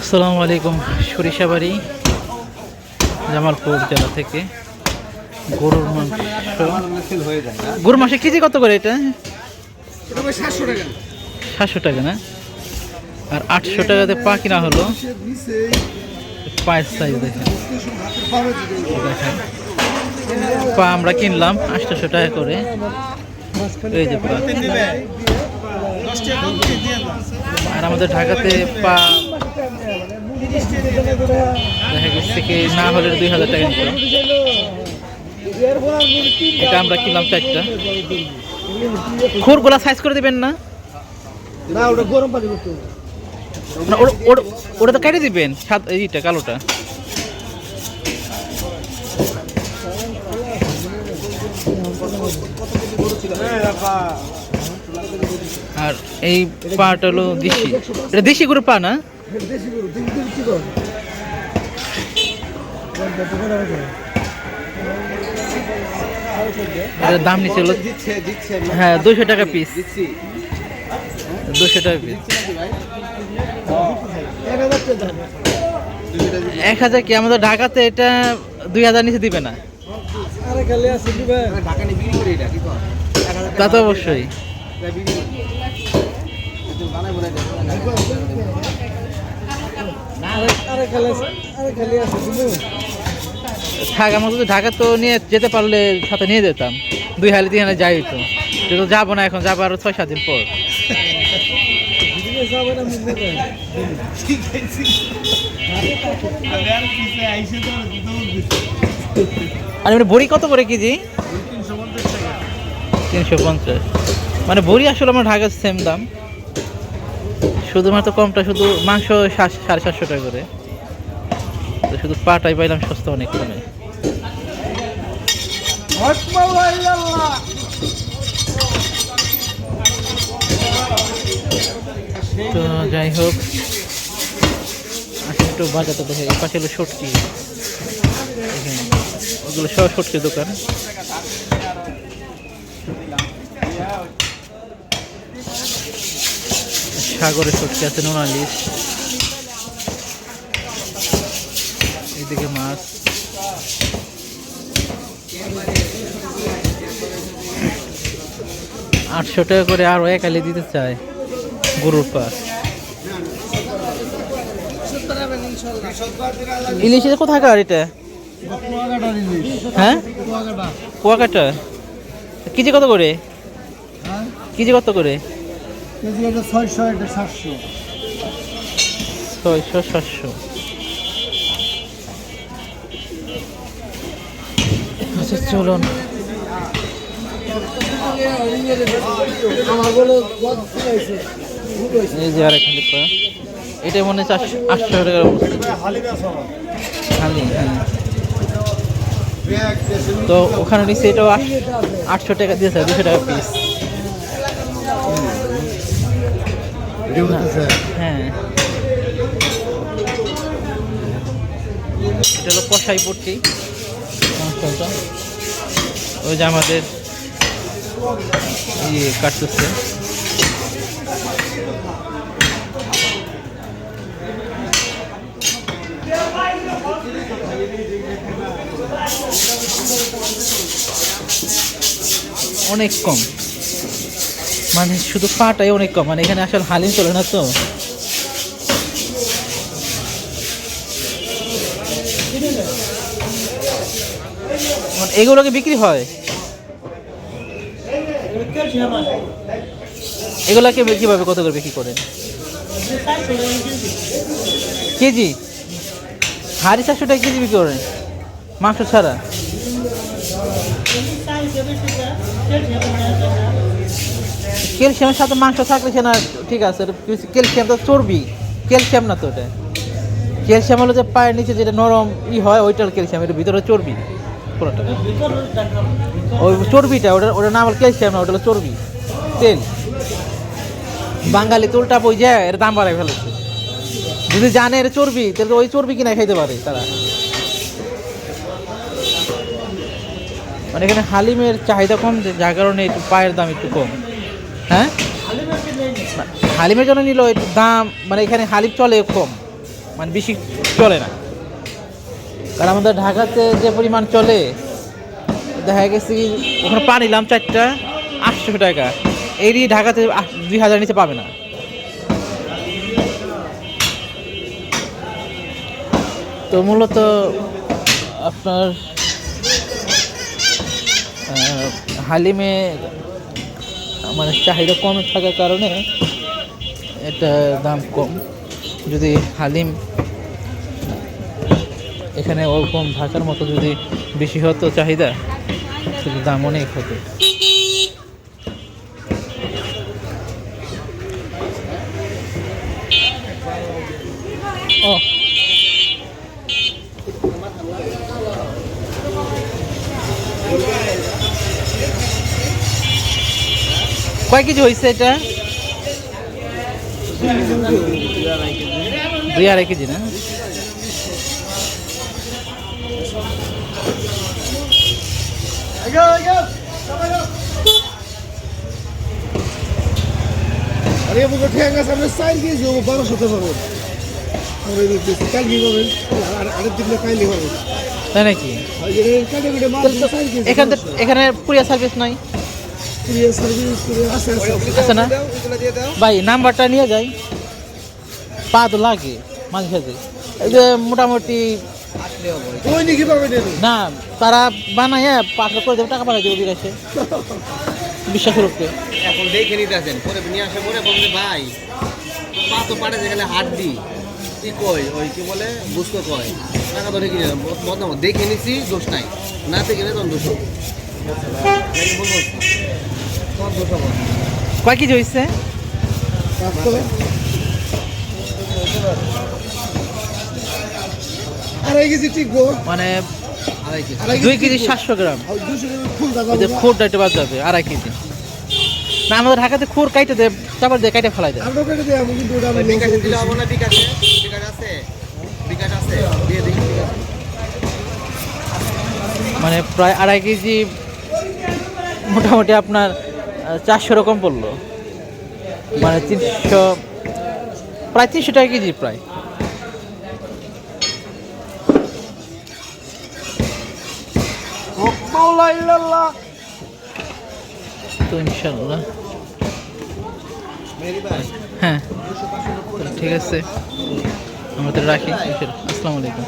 আসসালামু আলাইকুম সরিষাবাড়ি জামালপুর জেলা থেকে গরুর মাংস। গরুর মাংস কেজি কত করে এটা? সাতশো টাকা না? আর আটশো টাকাতে পা কিনা হলো। পায়ের সাইজ দেখেন। দেখেন পা আমরা কিনলাম আটশোশো টাকা করে। এই যে আর আমাদের ঢাকাতে পা দেখা গেছে কি না হলে দুই হাজার টাকা নিত এটা আমরা কিনলাম চারটা। খুরগুলা সাইজ করে দিবেন না? না ওটা গরম পানি করতে তো কেটে দিবেন সাত এইটা কালোটা। আর এই পাটা হলো দেশি। এটা দেশি করে পা না? গরু। কি করো? দাম নিচে হ্যাঁ দুশো টাকা পিস দিচ্ছি। দুশো টাকা পিস এক হাজার কি? আমাদের ঢাকাতে এটা দুই হাজার নিচে দিবে না। তা তো অবশ্যই বিক্রি করে বানাই বলে আরে খালি আরে খালি আছে দিবো আমার যদি ঢাকা তো নিয়ে যেতে পারলে সাথে নিয়ে যেতাম। দুই হাজার তিন হাজার যাই তো কিন্তু যাব না এখন, যাব আরও ছয়, সাত দিন পর। আর এমনি বড়ি কত করে কেজি? তিনশো পঞ্চাশ। মানে বড়ি আসলে আমার ঢাকার সেম দাম। শুধুমাত্র কমটা শুধু মাংস সাড়ে সাতশো টাকা করে। তো শুধু পাটাই পাইলাম সস্তা অনেক কমে। তো যাই হোক আসলে একটু বাজারটা দেখে পাশে সটকি ওগুলো সব সটকির দোকান। সাগরের সটকি আছে নোনালিশ। এদিকে মাছ। আটশো টাকা করে আরও এক আলি দিতে চায় গরুর পা ইলিশের কোথাকার এটা? হ্যাঁ? কুয়াকাটা। কেজি কত করে? কেজি কত করে? কেজি এটা ছয়শো, এটা সাতশো। ছয়শো, সাতশো। আচ্ছা চলুন। এটা মনে হচ্ছে আটশো টাকার তো ওখানে নিচে এটাও আটশো টাকা দিয়েছে, দুশো টাকা পিস হ্যাঁ। এটা হলো কষাই পট্টি। মাংসটা ওই যে আমাদের ইয়ে কাটতেছে। অনেক কম। মানে শুধু পাটাই অনেক কম মানে এখানে আসলে হালিম চলে না তো। মানে এগুলোকে বিক্রি হয়? এগুলাকে কীভাবে কত করে বিক্রি করেন? কেজি? হাড়ি চারশো টাকা কেজি বিক্রি করেন, মাংস ছাড়া? ক্যালসিয়ামের সাথে মাংস থাকলে সে না ঠিক আছে ক্যালসিয়াম তো চর্বি, ক্যালসিয়াম না তো ওটা ক্যালসিয়াম হলো যে পায়ের নিচে যেটা নরম ই হয়, ওইটার ক্যালসিয়াম এটা ভিতরে চর্বি ওই চর্বিটা ওটা ওটা নাম হলো ক্যালসিয়াম না, ওটা হলো চর্বি, তেল। বাঙালি তুলটা বই যায়, এর দাম বাড়াই ফেলেছে। যদি জানে এর চর্বি, তাহলে ওই চর্বি কিনা খাইতে পারে তারা। মানে এখানে হালিমের চাহিদা কম, যার কারণে একটু পায়ের দাম একটু কম। হ্যাঁ? হালিমের জন্য নিল দাম মানে এখানে হালিম চলে কম মানে বেশি চলে না। কারণ আমাদের ঢাকাতে যে পরিমাণ চলে, দেখা গেছে কি, ওখানে পা নিলাম চারটা, আটশো টাকা। এরই ঢাকাতে দুই হাজার নিচে পাবে না। তো মূলত আপনার হালিমে মানে চাহিদা কম থাকার কারণে এটা দাম কম। যদি হালিম এখানে ওরকম ঢাকার মতো যদি বেশি হতো চাহিদা, তাহলে দাম অনেক হতো। ও কয় কেজি হয়েছে এটা? দুই আড়াই কেজি না? আরে বুকে ঠেঙ্গা সামনে চার কেজি ও বারোশো তো পাবেন আমরা দেখতেছি কাল কি পাবেন আর আরেক দিন কাইলি পাবেন তাই নাকি? কাটে কাটে মাছ তাহলে তো চার কেজি এখান পুরিয়া সার্ভিস নাই? না। ভাই, নাম্বারটা নিয়ে যাই। পা তো লাগে, মাঝে সাঝে। এই যে মোটামুটি না, তারা বানায় পাঁচশো করে দেবে, টাকা পাঠাই দেবো বিকাশে। বিশ্বাস রূপে এখন দেখে নিতে আসেন, পরে নিয়ে আসে, পরে বলবে, ভাই, পা তো পাড়ে যেখানে হাড্ডি। কি কই ওই কি বলে? বুঝতে কয়। টাকা ধরে কিনে বদনাম দেখে নিছি, দোষ নাই। না দেখে নিলে তখন দোষ কয় কেজি হয়েছে আড়াই কেজি মানে দুই কেজি সাতশো গ্রাম। খুরটা একটু বাদ যাবে আড়াই কেজি। না আমাদের ঢাকাতে খুর কাইটে দেয় তারপর দিয়ে কাইটে ফেলাই দেয়। মানে প্রায় আড়াই কেজি মোটামুটি আপনার চারশো রকম পড়ল। মানে তিনশো, প্রায় তিনশো টাকা কেজি প্রায়। তো ইনশাল্লাহ হ্যাঁ ঠিক আছে। আমরা তো রাখি, আসসালামু আলাইকুম।